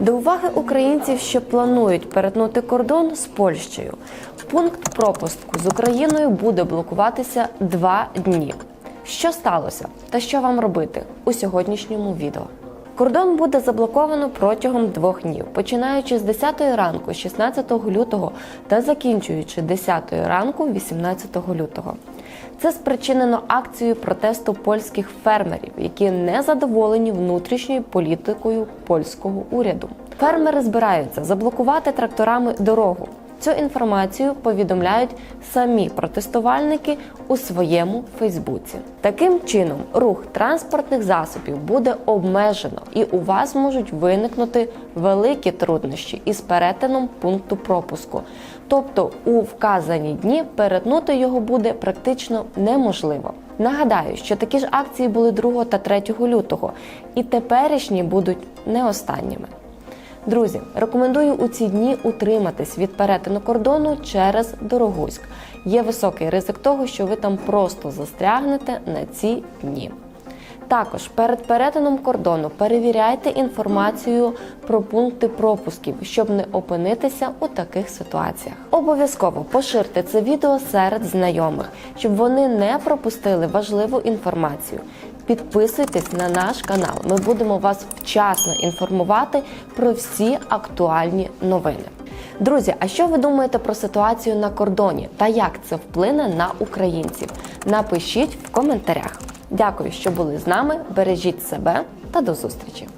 До уваги українців, що планують перетнути кордон з Польщею. Пункт пропуску з Україною буде блокуватися два дні. Що сталося та що вам робити у сьогоднішньому відео? Кордон буде заблоковано протягом двох днів, починаючи з 10 ранку, 16 лютого та закінчуючи 10 ранку, 18 лютого. Це спричинено акцією протесту польських фермерів, які не задоволені внутрішньою політикою польського уряду. Фермери збираються заблокувати тракторами дорогу. Цю інформацію повідомляють самі протестувальники у своєму Фейсбуці. Таким чином, рух транспортних засобів буде обмежено, і у вас можуть виникнути великі труднощі із перетином пункту пропуску. Тобто, у вказані дні перетнути його буде практично неможливо. Нагадаю, що такі ж акції були 2 та 3 лютого, і теперішні будуть не останніми. Друзі, рекомендую у ці дні утриматись від перетину кордону через Дорогуськ. Є високий ризик того, що ви там просто застрягнете на ці дні. Також перед перетином кордону перевіряйте інформацію про пункти пропусків, щоб не опинитися у таких ситуаціях. Обов'язково поширте це відео серед знайомих, щоб вони не пропустили важливу інформацію. Підписуйтесь на наш канал. Ми будемо вас вчасно інформувати про всі актуальні новини. Друзі, а що ви думаєте про ситуацію на кордоні та як це вплине на українців? Напишіть в коментарях. Дякую, що були з нами. Бережіть себе та до зустрічі!